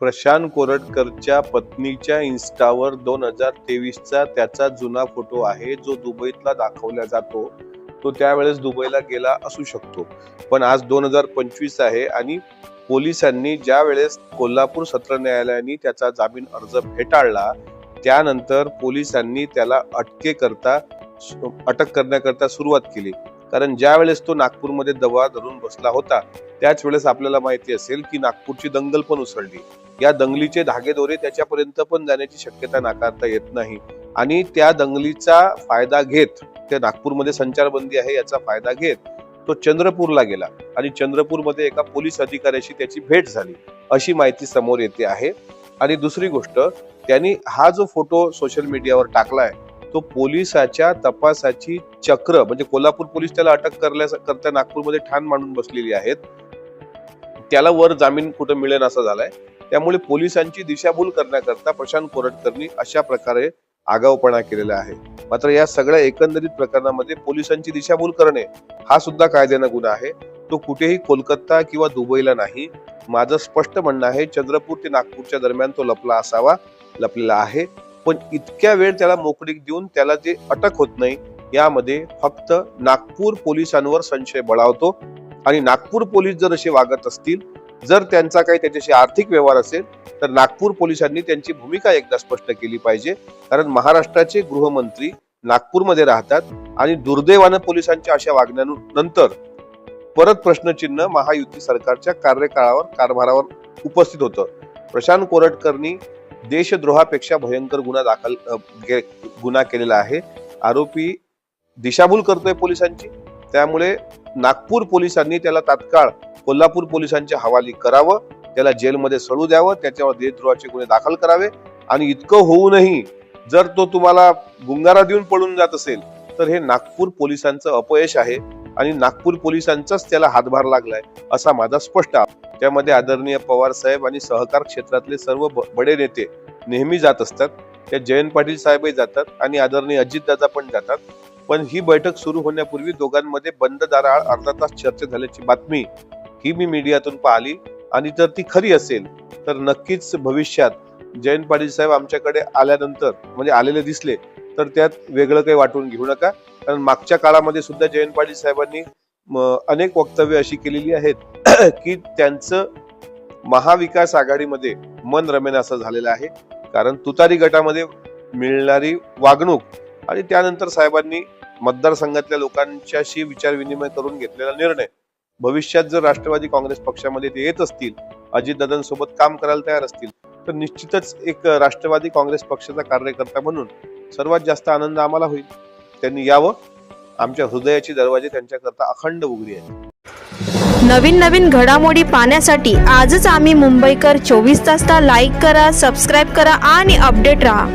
प्रशांत कोरटकरच्या पत्नीच्या इन्स्टावर दोन हजार तेवीसचा त्याचा जुना फोटो आहे जो दुबईतला दाखवला जातो. तो त्यावेळेस दुबईला गेला असू शकतो. पण आज दोन हजार पंचवीस आहे आणि पोलिसांनी ज्या वेळेस कोल्हापूर सत्र न्यायालयाने त्याचा जामीन अर्ज फेटाळला त्यानंतर पोलिसांनी त्याला अटकेकरता अटक करण्याकरता सुरुवात केली. कारण ज्या वेळेस तो नागपूरमध्ये दबा धरून बसला होता त्याच वेळेस आपल्याला माहिती असेल की नागपूरची दंगल पण उसळली. या दंगलीचे धागेदोरे त्याच्यापर्यंत पण जाण्याची शक्यता नाकारता येत नाही. आणि त्या दंगलीचा फायदा घेत ते नागपूरमध्ये संचारबंदी आहे याचा फायदा घेत तो चंद्रपूरला गेला. आणि चंद्रपूरमध्ये एका पोलीस अधिकाऱ्याशी त्याची भेट झाली. अशी माहिती समोर येते आहे. आणि दुसरी गोष्ट त्यांनी हा जो फोटो सोशल मीडियावर टाकला आहे तो पोलिसाच्या तपासाची चक्र म्हणजे कोल्हापूर पोलीस त्याला अटक करल्या करता नागपूरमध्ये ठाण मांडून बसलेली आहेत. त्याला वर जामीन कुठं मिळेल असं झालाय. त्यामुळे पोलिसांची दिशाभूल करण्याकरता प्रशांत कोरटकरनी अशा प्रकारे आगाऊपणा केलेला आहे. मात्र या सगळ्या एकंदरीत प्रकरणामध्ये पोलिसांची दिशाभूल करणे हा सुद्धा कायद्यानं गुन्हा आहे. तो कुठेही कोलकाता किंवा दुबईला नाही. माझं स्पष्ट म्हणणं आहे चंद्रपूर ते नागपूरच्या दरम्यान तो लपला असावा लपलेला आहे. पण इतक्या वेळ त्याला मोकळीक देऊन त्याला जे अटक होत नाही यामध्ये फक्त नागपूर पोलिसांवर संशय बळावतो. आणि नागपूर पोलीस जर असे वागत असतील जर त्यांचा काही त्याच्याशी आर्थिक व्यवहार असेल तर नागपूर पोलिसांनी त्यांची भूमिका एकदा स्पष्ट केली पाहिजे. कारण महाराष्ट्राचे गृहमंत्री नागपूरमध्ये राहतात आणि दुर्दैवानं पोलिसांच्या अशा वागण्यानंतर परत प्रश्नचिन्ह महायुती सरकारच्या कार्यकाळावर कारभारावर उपस्थित होतं. प्रशांत कोरटकरनी देशद्रोहापेक्षा भयंकर गुन्हा दाखल गे- गुन्हा केलेला आहे. आरोपी दिशाभूल करतोय पोलिसांची. त्यामुळे नागपूर पोलिसांनी त्याला तात्काळ कोल्हापूर पोलिसांच्या हवाली करावं त्याला जेलमध्ये सडू द्यावं त्याच्यावर देशद्रोहाचे गुन्हे दाखल करावे. आणि इतकं होऊनही जर तो तुम्हाला गुंगारा देऊन पळून जात असेल तर हे नागपूर पोलिसांचं अपयश आहे. आणि नागपूर पोलिसांचाच त्याला हातभार लागलाय असा माझा स्पष्ट आप त्यामध्ये आदरणीय पवार साहेब आणि सहकार क्षेत्रातले सर्व ब- बडे नेते नेहमी जात असतात. त्या जयंत पाटील साहेबही जातात आणि आदरणीय अजितदादा पण जातात. पण ही बैठक सुरू होण्यापूर्वी दोघांमध्ये बंद दाराआड अर्धा तास चर्चा झाल्याची बातमी ही मी मीडियातून पाहिली. आणि जर ती खरी असेल तर नक्कीच भविष्यात जयंत पाटील साहेब आमच्याकडे आल्यानंतर म्हणजे आलेले दिसले तर त्यात वेगळं काही वाटून घेऊ नका. कारण मागच्या काळामध्ये सुद्धा जयंत पाटील साहेबांनी अनेक वक्तव्य अशी केलेली आहेत की त्यांचं महाविकास आघाडीमध्ये मन रमेन असं झालेलं आहे. कारण तुतारी गटामध्ये मिळणारी वागणूक आणि त्यानंतर साहेबांनी मतदारसंघातल्या लोकांच्याशी विचारविनिमय करून घेतलेला निर्णय. भविष्यात जर राष्ट्रवादी काँग्रेस पक्षामध्ये ते येत असतील अजितदादांसोबत काम करायला तयार असतील तर निश्चितच एक राष्ट्रवादी काँग्रेस पक्षाचा कार्यकर्ता म्हणून सर्वात जास्त आनंद आम्हाला होईल. त्यांनी यावं आमच्या हृदयाची दरवाजे त्यांच्याकरता अखंड उघडी आहे नवीन नवीन घडामोडी पाहण्यासाठी आजच आम्ही मुंबईकर चोवीस तासला लाईक करा सबस्क्राईब करा आणि अपडेट रहा.